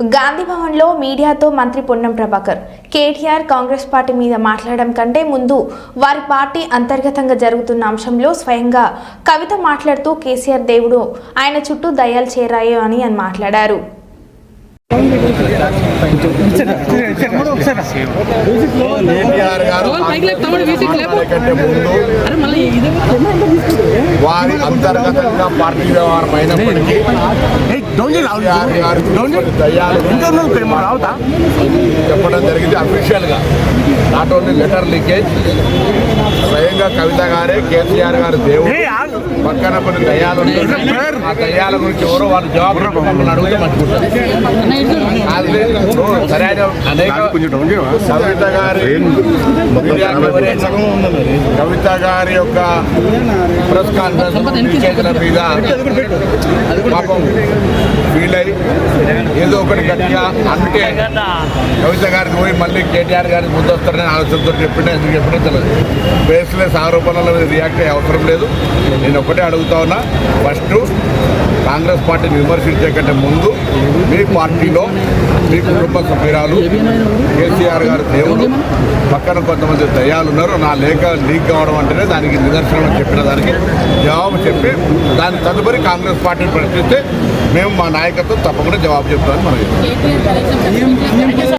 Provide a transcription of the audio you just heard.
గాంధీ భవన్లో మీడియాతో మంత్రి పొన్నం ప్రభాకర్. కేటీఆర్ కాంగ్రెస్ పార్టీ మీద మాట్లాడడం కంటే ముందు వారి పార్టీ అంతర్గతంగా జరుగుతున్న అంశంలో స్వయంగా కవిత మాట్లాడుతూ కేసీఆర్ దేవుడు ఆయన చుట్టూ దయ్యాలు చేరాయి అని అని మాట్లాడారు. కేటీఆర్ గారు వారి అంతర్గతంగా పార్టీ వ్యవహారం అయినప్పటికీ చెప్పడం జరిగింది అఫీషియల్గా. నాట్ ఓన్లీ లెటర్ లీకేజ్ స్వయంగా కవిత గారే కేసీఆర్ గారు దేవుడు. పక్కన కొన్ని దయ్యాలు. ఆ దయ్యాల గురించి ఎవరో వాళ్ళు జవాబు మమ్మల్ని అడిగితే మంచుకుంటారు సరైన అనేక కవిత గారి కవిత గారి యొక్క ప్రెస్ కాన్ఫరెన్స్ మీద పాపం ఫీల్ అయ్యి ఏదో ఒకటి గట్టిగా అంటే కవిత గారికి పోయి మళ్ళీ కేటీఆర్ గారికి ముందు వస్తారని ఆలోచనతో చెప్పినా ఎందుకు చెప్పినా తెలియదు. బేస్లెస్ ఆరోపణల మీద రియాక్ట్ అయ్యే అవసరం లేదు. నేను ఒకటే అడుగుతా ఉన్నా ఫస్ట్ కాంగ్రెస్ పార్టీని విమర్శించే కంటే ముందు మీ పార్టీలో మీ కుటుంబ సభ్యురాలు కేసీఆర్ గారు దేవుడు. పక్కన కొంతమంది దయ్యాలు ఉన్నారు. నా లేఖ లీక్ కావడం అంటేనే దానికి నిదర్శనం అని చెప్పిన దానికి జవాబు చెప్పి దాని తదుపరి కాంగ్రెస్ పార్టీని ప్రశ్నిస్తే మేము మా నాయకత్వం తప్పకుండా జవాబు చెప్తామని మనం